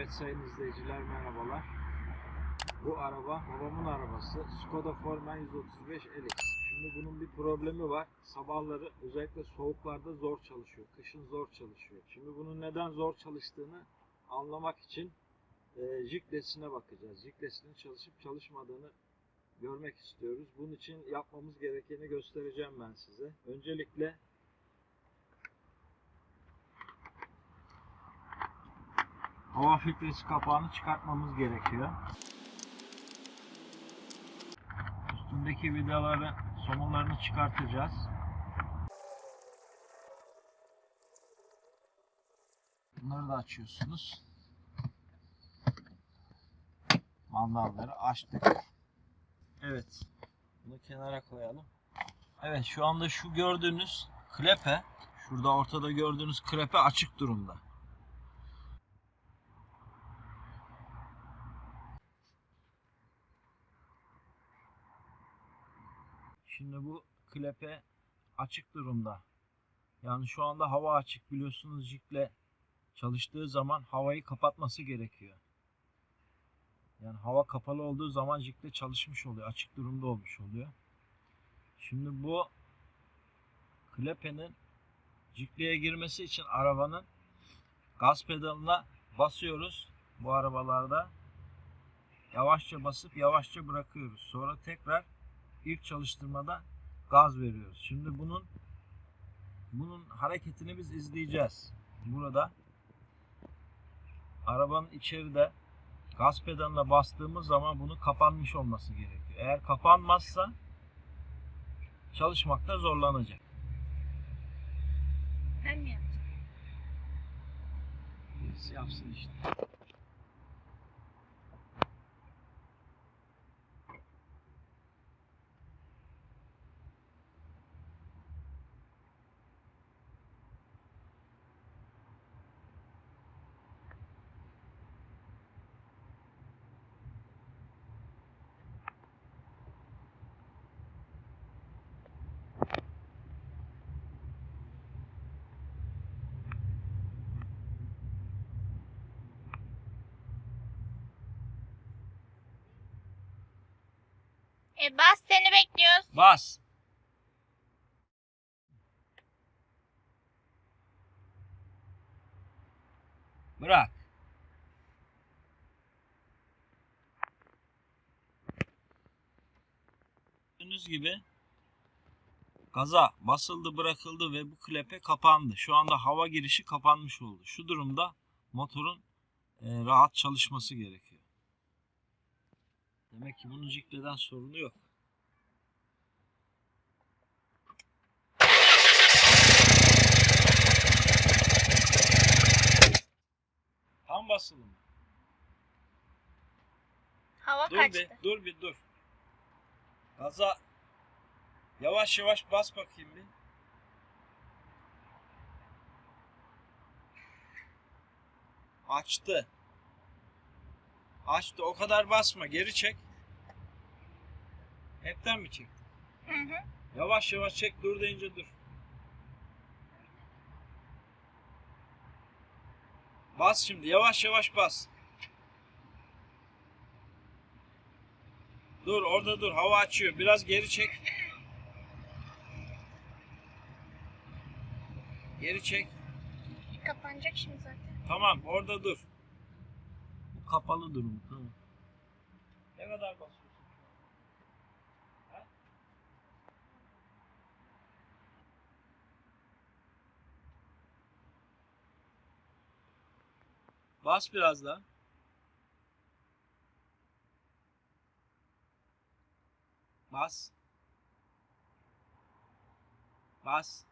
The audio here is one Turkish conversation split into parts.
Evet sayın izleyiciler merhabalar. Bu araba babamın arabası. Skoda Formen 135 LX. Şimdi bunun bir problemi var. Sabahları özellikle soğuklarda zor çalışıyor. Kışın zor çalışıyor. Şimdi bunun neden zor çalıştığını anlamak için e, jiklesine bakacağız. Jiklesinin çalışıp çalışmadığını görmek istiyoruz. Bunun için yapmamız gerekeni göstereceğim ben size. Öncelikle hava filtresi kapağını çıkartmamız gerekiyor. Üstündeki vidaları, somunlarını çıkartacağız. Bunları da açıyorsunuz. Mandalları açtık. Evet. Bunu kenara koyalım. Evet şu anda şu gördüğünüz klepe, şurada ortada gördüğünüz klepe açık durumda. Şimdi bu klepe açık durumda. Yani şu anda hava açık biliyorsunuz jikle çalıştığı zaman havayı kapatması gerekiyor. Yani hava kapalı olduğu zaman jikle çalışmış oluyor. Açık durumda olmuş oluyor. Şimdi bu klepenin jikleye girmesi için arabanın gaz pedalına basıyoruz. Bu arabalarda yavaşça basıp yavaşça bırakıyoruz. Sonra tekrar ilk çalıştırmada gaz veriyoruz. Şimdi bunun bunun hareketini biz izleyeceğiz. Burada arabanın içeride gaz pedalına bastığımız zaman bunun kapanmış olması gerekiyor. Eğer kapanmazsa çalışmakta zorlanacak. Ben mi yapacağım? Birisi yapsın işte. E bas seni bekliyoruz. Bas. Bırak. Gördüğünüz gibi gaza basıldı bırakıldı ve bu klepe kapandı. Şu anda hava girişi kapanmış oldu. Şu durumda motorun e, rahat çalışması gerekiyor. Demek ki bunun cikleden sorunu yok. Tam basılı mı? Hava Dur kaçtı. bir, dur bir dur. Gaza yavaş yavaş bas bakayım bir. Açtı. Açtı. O kadar basma. Geri çek. Hepten mi çek? Hı hı. Yavaş yavaş çek. Dur deyince dur. Bas şimdi. Yavaş yavaş bas. Dur orada dur. Hava açıyor. Biraz geri çek. Geri çek. Kapanacak şimdi zaten. Tamam orada dur. Bu kapalı durum. Tamam. Ne kadar basıyorsun? Ha? Bas biraz daha. Bas. Bas.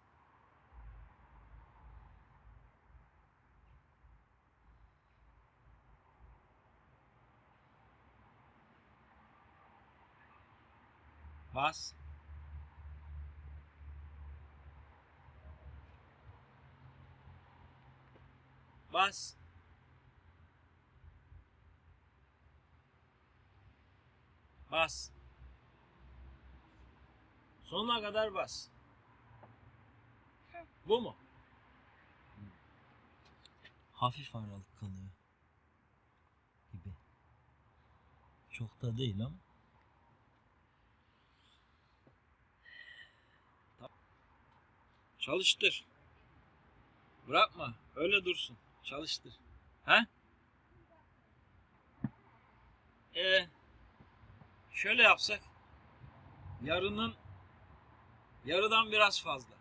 Bas. Bas. Bas. Sonuna kadar bas. Bu mu? Hafif aralık kalıyor. Çok da değil ama. Çalıştır. Bırakma. Öyle dursun. Çalıştır. He? Ee, şöyle yapsak. Yarının yarıdan biraz fazla.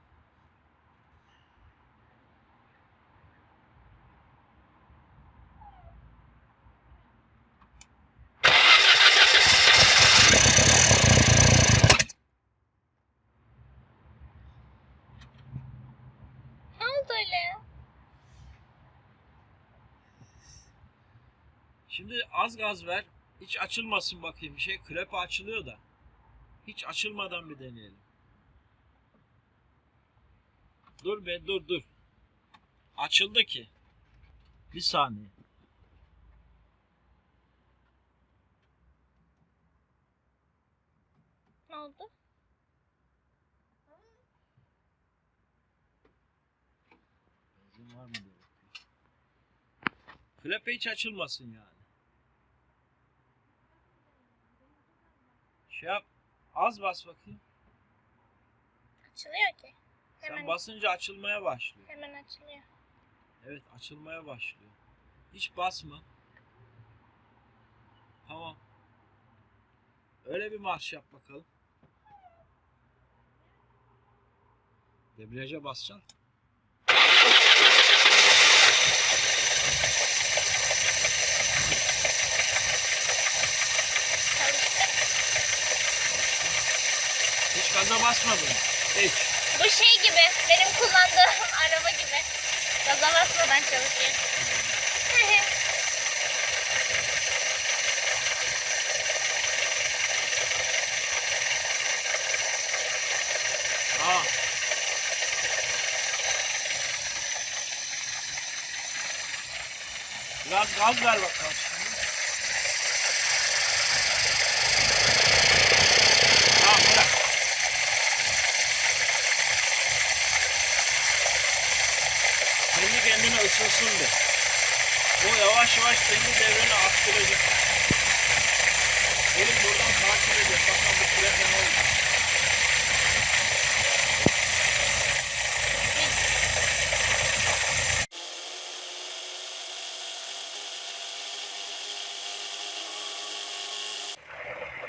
Şimdi az gaz ver. Hiç açılmasın bakayım. Bir şey krepe açılıyor da. Hiç açılmadan bir deneyelim. Dur be dur dur. Açıldı ki. Bir saniye. Ne oldu? Benzin var mı diye bakıyorum. Krepe hiç açılmasın yani. Şey yap. Az bas bakayım. Açılıyor ki. Sen Hemen, basınca açılmaya başlıyor. hemen açılıyor. Evet açılmaya başlıyor. Hiç basma. Tamam. Öyle bir marş yap bakalım. Debriyaja basacaksın. Gaza basmadın. Hiç. Bu şey gibi. Benim kullandığım araba gibi. Gaza basmadan çalışıyor. Tamam. Biraz gaz ver bakalım şimdi. Tamam bırak. Kendi kendine ısınsın bir. Bu yavaş yavaş kendi devreni arttıracak. Gelin buradan takip edin. Bakalım bu kürefe ne olacak.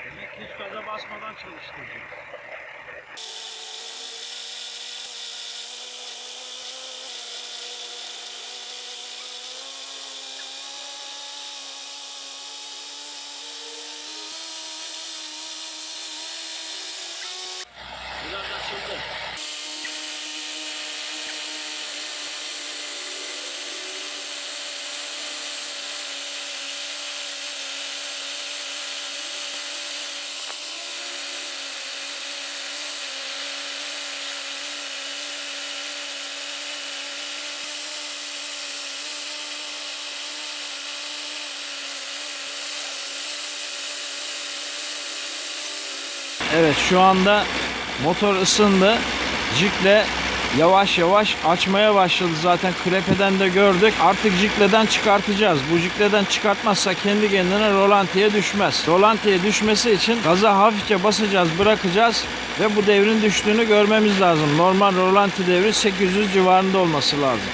Demek hiç gaza basmadan çalıştıracak. Evet şu anda motor ısındı. Jikle yavaş yavaş açmaya başladı zaten krepeden de gördük. Artık jikleden çıkartacağız. Bu jikleden çıkartmazsak kendi kendine rolantiye düşmez. Rolantiye düşmesi için gaza hafifçe basacağız, bırakacağız ve bu devrin düştüğünü görmemiz lazım. Normal rolanti devri 800 civarında olması lazım.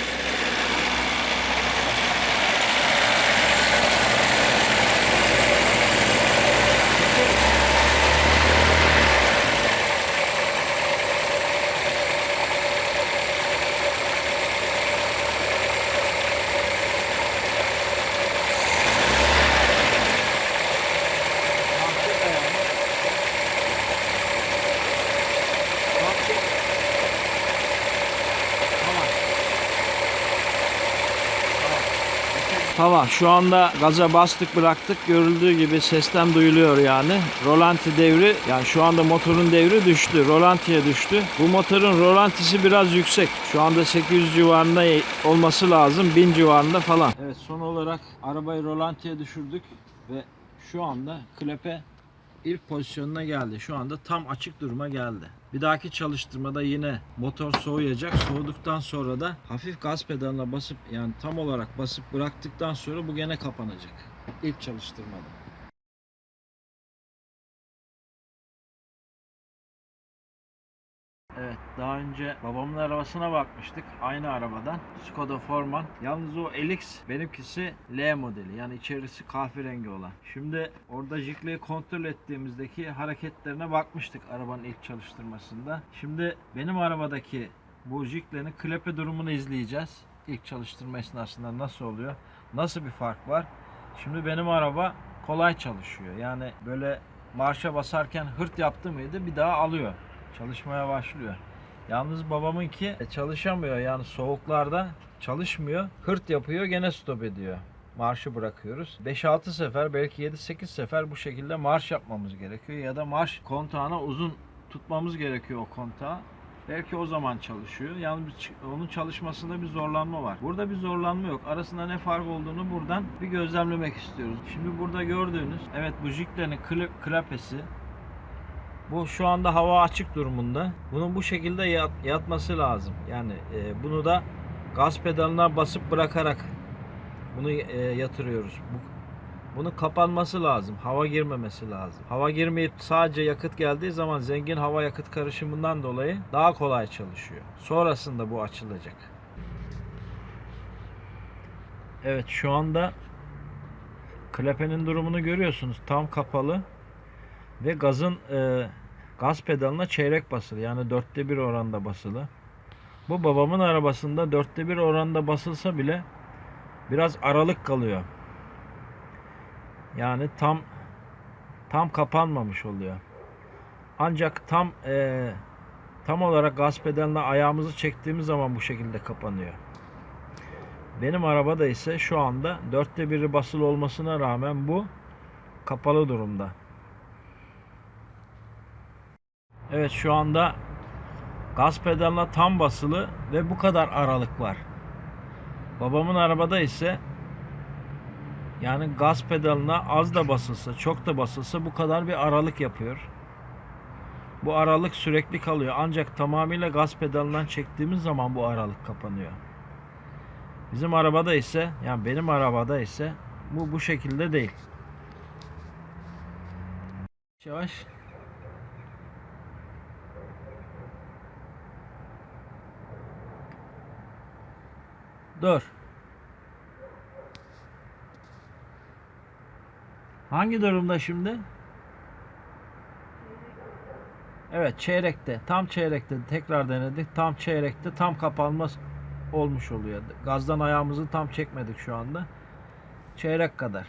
Tamam şu anda gaza bastık bıraktık görüldüğü gibi sesten duyuluyor yani. Rolanti devri yani şu anda motorun devri düştü. Rolantiye düştü. Bu motorun rolantisi biraz yüksek. Şu anda 800 civarında olması lazım. 1000 civarında falan. Evet son olarak arabayı rolantiye düşürdük ve şu anda klepe ilk pozisyonuna geldi. Şu anda tam açık duruma geldi. Bir dahaki çalıştırmada yine motor soğuyacak. Soğuduktan sonra da hafif gaz pedalına basıp yani tam olarak basıp bıraktıktan sonra bu gene kapanacak. İlk çalıştırmada. Evet daha önce babamın arabasına bakmıştık. Aynı arabadan. Skoda Forman. Yalnız o LX benimkisi L modeli. Yani içerisi kahverengi olan. Şimdi orada jikleyi kontrol ettiğimizdeki hareketlerine bakmıştık arabanın ilk çalıştırmasında. Şimdi benim arabadaki bu jiklerin klepe durumunu izleyeceğiz. İlk çalıştırma esnasında nasıl oluyor? Nasıl bir fark var? Şimdi benim araba kolay çalışıyor. Yani böyle marşa basarken hırt yaptı mıydı bir daha alıyor. Çalışmaya başlıyor. Yalnız babamınki çalışamıyor yani soğuklarda çalışmıyor. Hırt yapıyor gene stop ediyor. Marşı bırakıyoruz. 5-6 sefer belki 7-8 sefer bu şekilde marş yapmamız gerekiyor. Ya da marş kontağına uzun tutmamız gerekiyor o kontağı. Belki o zaman çalışıyor. Yalnız onun çalışmasında bir zorlanma var. Burada bir zorlanma yok. Arasında ne fark olduğunu buradan bir gözlemlemek istiyoruz. Şimdi burada gördüğünüz evet bu jiklerin klapesi bu şu anda hava açık durumunda. Bunun bu şekilde yat- yatması lazım. Yani e, bunu da gaz pedalına basıp bırakarak bunu e, yatırıyoruz. Bu, bunun kapanması lazım. Hava girmemesi lazım. Hava girmeyip sadece yakıt geldiği zaman zengin hava yakıt karışımından dolayı daha kolay çalışıyor. Sonrasında bu açılacak. Evet şu anda klepenin durumunu görüyorsunuz. Tam kapalı ve gazın e, gaz pedalına çeyrek basılı. Yani dörtte bir oranda basılı. Bu babamın arabasında dörtte bir oranda basılsa bile biraz aralık kalıyor. Yani tam tam kapanmamış oluyor. Ancak tam e, tam olarak gaz pedalına ayağımızı çektiğimiz zaman bu şekilde kapanıyor. Benim arabada ise şu anda dörtte biri basılı olmasına rağmen bu kapalı durumda. Evet şu anda gaz pedalına tam basılı ve bu kadar aralık var. Babamın arabada ise yani gaz pedalına az da basılsa, çok da basılsa bu kadar bir aralık yapıyor. Bu aralık sürekli kalıyor. Ancak tamamıyla gaz pedalından çektiğimiz zaman bu aralık kapanıyor. Bizim arabada ise, yani benim arabada ise bu bu şekilde değil. Yavaş. Dur. Hangi durumda şimdi? Evet çeyrekte. Tam çeyrekte tekrar denedik. Tam çeyrekte tam kapanma olmuş oluyor. Gazdan ayağımızı tam çekmedik şu anda. Çeyrek kadar.